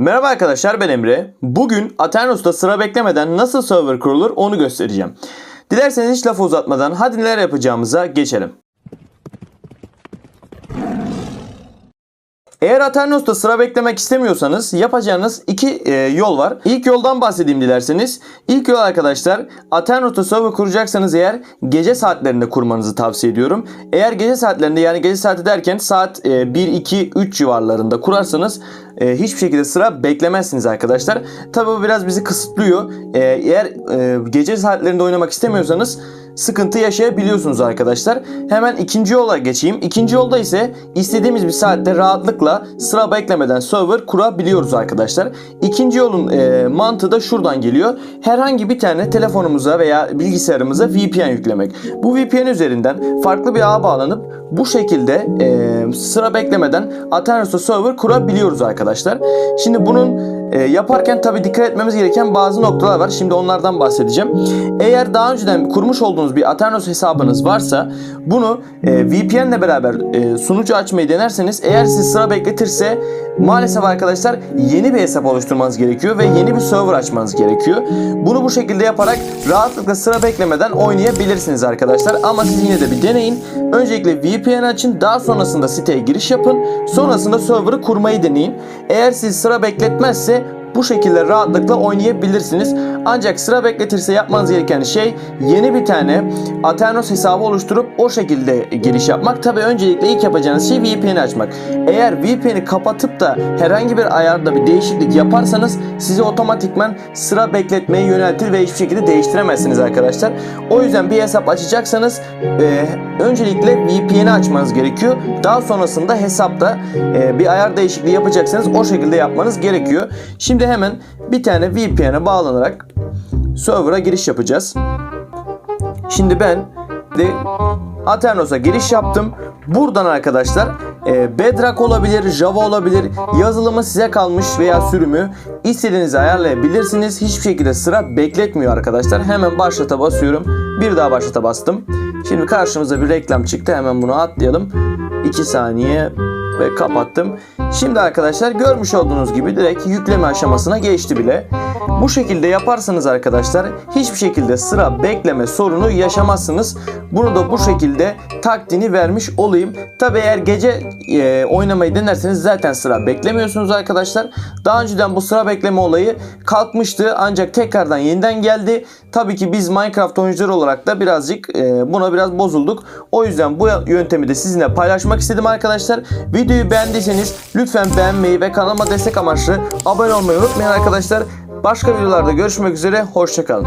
Merhaba arkadaşlar ben Emre. Bugün Aternos'ta sıra beklemeden nasıl server kurulur onu göstereceğim. Dilerseniz hiç lafı uzatmadan hadi neler yapacağımıza geçelim. Eğer Aternos'ta sıra beklemek istemiyorsanız yapacağınız iki e, yol var. İlk yoldan bahsedeyim dilerseniz. İlk yol arkadaşlar Aternos'ta server kuracaksanız eğer gece saatlerinde kurmanızı tavsiye ediyorum. Eğer gece saatlerinde yani gece saati derken saat e, 1, 2, 3 civarlarında kurarsanız e, hiçbir şekilde sıra beklemezsiniz arkadaşlar. Tabi bu biraz bizi kısıtlıyor. E, eğer e, gece saatlerinde oynamak istemiyorsanız sıkıntı yaşayabiliyorsunuz arkadaşlar. Hemen ikinci yola geçeyim. İkinci yolda ise istediğimiz bir saatte rahatlıkla sıra beklemeden server kurabiliyoruz arkadaşlar. İkinci yolun e, mantığı da şuradan geliyor. Herhangi bir tane telefonumuza veya bilgisayarımıza VPN yüklemek. Bu VPN üzerinden farklı bir ağa bağlanıp bu şekilde e, sıra beklemeden Aternos'ta server kurabiliyoruz arkadaşlar. Şimdi bunun e, yaparken tabi dikkat etmemiz gereken bazı noktalar var. Şimdi onlardan bahsedeceğim. Eğer daha önceden kurmuş olduğunuz bir Aternos hesabınız varsa bunu e, VPN ile beraber e, sunucu açmayı denerseniz eğer sizi sıra bekletirse maalesef arkadaşlar yeni bir hesap oluşturmanız gerekiyor ve yeni bir server açmanız gerekiyor. Bunu bu şekilde yaparak rahatlıkla sıra beklemeden oynayabilirsiniz arkadaşlar. Ama siz yine de bir deneyin. Öncelikle VPN açın. Daha sonrasında siteye giriş yapın. Sonrasında server'ı kurmayı deneyin. Eğer sizi sıra bekletmezse bu şekilde rahatlıkla oynayabilirsiniz. Ancak sıra bekletirse yapmanız gereken şey yeni bir tane Aternos hesabı oluşturup o şekilde giriş yapmak. Tabi öncelikle ilk yapacağınız şey VPN'i açmak. Eğer VPN'i kapatıp da herhangi bir ayarda bir değişiklik yaparsanız sizi otomatikman sıra bekletmeye yöneltir ve hiçbir şekilde değiştiremezsiniz arkadaşlar. O yüzden bir hesap açacaksanız e, öncelikle VPN'i açmanız gerekiyor. Daha sonrasında hesapta e, bir ayar değişikliği yapacaksanız o şekilde yapmanız gerekiyor. Şimdi hemen bir tane VPN'e bağlanarak server'a giriş yapacağız. Şimdi ben de Aternos'a giriş yaptım. Buradan arkadaşlar e, Bedrock olabilir, Java olabilir. Yazılımı size kalmış veya sürümü istediğinizi ayarlayabilirsiniz. Hiçbir şekilde sıra bekletmiyor arkadaşlar. Hemen başlata basıyorum. Bir daha başlata bastım. Şimdi karşımıza bir reklam çıktı. Hemen bunu atlayalım. 2 saniye ve kapattım. Şimdi arkadaşlar görmüş olduğunuz gibi direkt yükleme aşamasına geçti bile. Bu şekilde yaparsanız arkadaşlar hiçbir şekilde sıra bekleme sorunu yaşamazsınız. Bunu da bu şekilde takdini vermiş olayım. Tabi eğer gece e, oynamayı denerseniz zaten sıra beklemiyorsunuz arkadaşlar. Daha önceden bu sıra bekleme olayı kalkmıştı ancak tekrardan yeniden geldi. Tabii ki biz Minecraft oyuncuları olarak da birazcık e, buna biraz bozulduk. O yüzden bu yöntemi de sizinle paylaşmak istedim arkadaşlar. Videoyu beğendiyseniz lütfen beğenmeyi ve kanalıma destek amaçlı abone olmayı unutmayın arkadaşlar. Başka videolarda görüşmek üzere. Hoşçakalın.